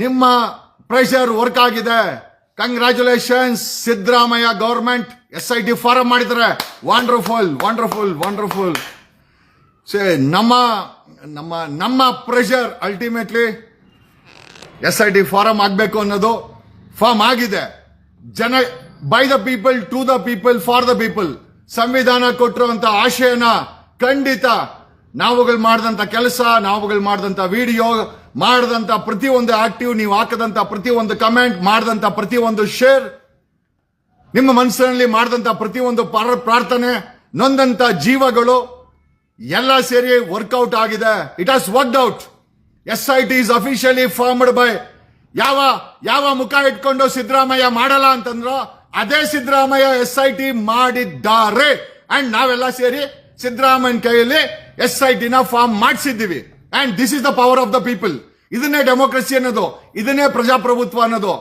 ನಿಮ್ಮ pressure work ಆಗಿದೆ. Congratulations Siddaramaiah government S I T form ಮಾಡಿದ್ದಾರೆ. ವಂಡರ್ಫುಲ್ ವಂಡರ್ಫುಲ್ ವಂಡರ್ಫುಲ್ ಸೇ ನಮ್ಮ ನಮ್ಮ ನಮ್ಮ pressure ultimately S I T form ಆಗಬೇಕು ಅನ್ನೋದು ಫಾರ್ಮ್ ಆಗಿದೆ. ಜನ by the people to the people for the people ಸಂವಿಧಾನ ಕೊಟ್ಟಿರುವಂತಹ ಆಶಯನ ಖಂಡಿತ ನಾವುಗಳು ಮಾಡಿದಂತ ಕೆಲಸ, ನಾವುಗಳು ಮಾಡಿದಂತ ವಿಡಿಯೋ, ಮಾಡಿದಂತ ಪ್ರತಿಯೊಂದು ಆಕ್ಟಿವ್, ನೀವು ಹಾಕದಂತ ಪ್ರತಿಯೊಂದು ಕಮೆಂಟ್, ಮಾಡಿದಂತ ಪ್ರತಿಯೊಂದು ಶೇರ್, ನಿಮ್ಮ ಮನಸ್ಸಿನಲ್ಲಿ ಮಾಡಿದಂತ ಪ್ರತಿಯೊಂದು ಪಾರ- ಪ್ರಾರ್ಥನೆ, ನೊಂದಂತ ಜೀವಗಳು, ಎಲ್ಲ ಸೇರಿ ವರ್ಕೌಟ್ ಆಗಿದೆ. It has worked out S I T is officially formed by ಯಾವ ಯಾವ ಮುಖ ಇಟ್ಕೊಂಡು ಸಿದ್ದರಾಮಯ್ಯ ಮಾಡಲ್ಲ ಅಂತಂದ್ರೋ, ಅದೇ ಸಿದ್ದರಾಮಯ್ಯ ಎಸ್ ಐ ಟಿ ಮಾಡಿದ್ದಾರೆ. ಅಂಡ್ ನಾವೆಲ್ಲ ಸೇರಿ ಸಿದ್ದರಾಮಯ್ಯನ ಕೈಯಲ್ಲಿ ಎಸ್ ಐ ಟಿನ form ಮಾಡಿಸಿದ್ದೀವಿ. And this is the power of the people ಇದನ್ನೇ ಡೆಮೋಕ್ರಸಿ ಅನ್ನೋದು, ಇದನ್ನೇ ಪ್ರಜಾಪ್ರಭುತ್ವ ಅನ್ನೋದು.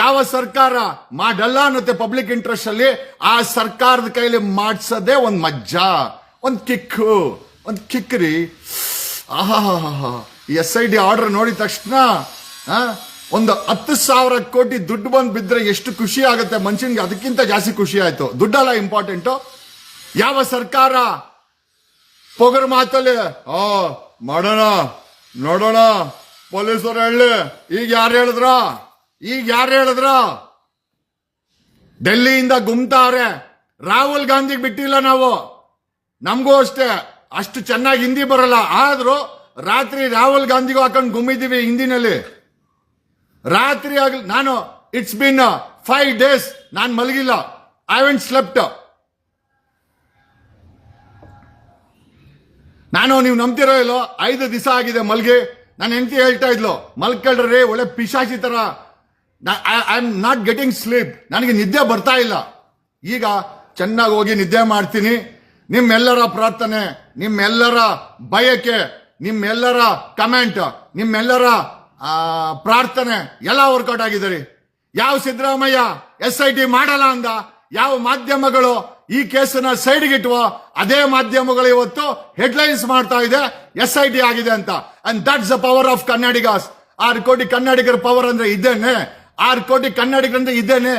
ಯಾವ ಸರ್ಕಾರ ಮಾಡಲ್ಲ ಅನ್ನತ್ತೆ ಪಬ್ಲಿಕ್ ಇಂಟ್ರೆಸ್ಟ್ ಅಲ್ಲಿ, ಆ ಸರ್ಕಾರದ ಕೈಲಿ ಮಾಡಿಸೋದೇ ಒಂದ್ ಮಜ್ಜ, ಒಂದ್ ಕಿಕ್ಕು ಒಂದ್ ಕಿಕ್ ರೀ. ಆಹಾ ಎಸ್ ಐ ಡಿ ಆರ್ಡರ್ ನೋಡಿದ ತಕ್ಷಣ ಒಂದು ಹತ್ತು ಸಾವಿರ ಕೋಟಿ ದುಡ್ಡು ಬಂದು ಬಿದ್ರೆ ಎಷ್ಟು ಖುಷಿ ಆಗುತ್ತೆ ಮನುಷ್ಯನಿಗೆ, ಅದಕ್ಕಿಂತ ಜಾಸ್ತಿ ಖುಷಿ ಆಯ್ತು. ದುಡ್ಡಲ್ಲ ಇಂಪಾರ್ಟೆಂಟು ಯಾವ ಸರ್ಕಾರ ಪೊಗರು ಮಾತಲ್ಲಿ, ಆ, ಮಾಡೋಣ, ನೋಡೋಣ ಪೊಲೀಸರು ಹೇಳಿ, ಈಗ ಯಾರು ಹೇಳಿದ್ರ? ಈಗ ಯಾರು ಹೇಳಿದ್ರ? ಡೆಲ್ಲಿಯಿಂದ ಗುಮ್ತಾವ್ರೆ ರಾಹುಲ್ ಗಾಂಧಿಗೆ ಬಿಟ್ಟಿಲ್ಲ ನಾವು. ನಮಗೂ ಅಷ್ಟೇ. ಅಷ್ಟು ಚೆನ್ನಾಗಿ ಹಿಂದಿ ಬರಲ್ಲ. ಆದ್ರೂ ರಾತ್ರಿ ರಾಹುಲ್ ಗಾಂಧಿಗೂ ಹಾಕೊಂಡು ಗುಮ್ಮಿದ್ದೀವಿ ಹಿಂದಿನಲ್ಲಿ. ರಾತ್ರಿ ಆಗಲಿ ನಾನು ಇಟ್ಸ್ ಬಿನ್ ಫೈವ್ ಡೇಸ್ ನಾನು ಮಲಗಿಲ್ಲ. ಐ ವೆಂಟ್ ಸ್ಲೆಪ್ಟ್ ನಾನು ನೀವು ನಂಬ್ತಿರೋ ಇಲ್ಲೋ? ಐದು ದಿವಸ ಆಗಿದೆ ಮಲ್ಗೆ. ನಾನು ಹೆಂಡತಿ ಹೇಳ್ತಾ ಇದ್ಲು, ಮಲ್ಕಳ್ರೆ ಒಳ್ಳೆ ಪಿಶಾಚಿ ತರ. I am not getting sleep ನನಗೆ ನಿದ್ದೆ ಬರ್ತಾ ಇಲ್ಲ. ಈಗ ಚೆನ್ನಾಗಿ ಹೋಗಿ ನಿದ್ದೆ ಮಾಡ್ತೀನಿ. ನಿಮ್ಮೆಲ್ಲರ ಪ್ರಾರ್ಥನೆ, ನಿಮ್ಮೆಲ್ಲರ ಬಯಕೆ, ನಿಮ್ಮೆಲ್ಲರ ಕಮೆಂಟ್ ನಿಮ್ಮೆಲ್ಲರ ಪ್ರಾರ್ಥನೆ ಎಲ್ಲ ವರ್ಕೌಟ್ ಆಗಿದೆ ರೀ ಯಾವ ಸಿದ್ದರಾಮಯ್ಯ ಎಸ್ ಐ ಟಿ ಮಾಡಲ್ಲ ಅಂದ? ಯಾವ ಮಾಧ್ಯಮಗಳು ಈ ಕೇಸನ್ನ ಸೈಡ್ಗೆ ಇಟ್ವೋ ಅದೇ ಮಾಧ್ಯಮಗಳು ಇವತ್ತು ಹೆಡ್ಲೈನ್ಸ್ ಮಾಡ್ತಾ ಇದೆ ಎಸ್ ಐ ಟಿ ಆಗಿದೆ ಅಂತ. And that's the power of Kannadigas ಆರು ಕೋಟಿ ಕನ್ನಡಿಗರ ಪವರ್ ಅಂದ್ರೆ ಇದ್ದೇನೆ ಆರು ಕೋಟಿ ಕನ್ನಡಿಗರಂದ್ರೆ ಇದ್ದೇನೆ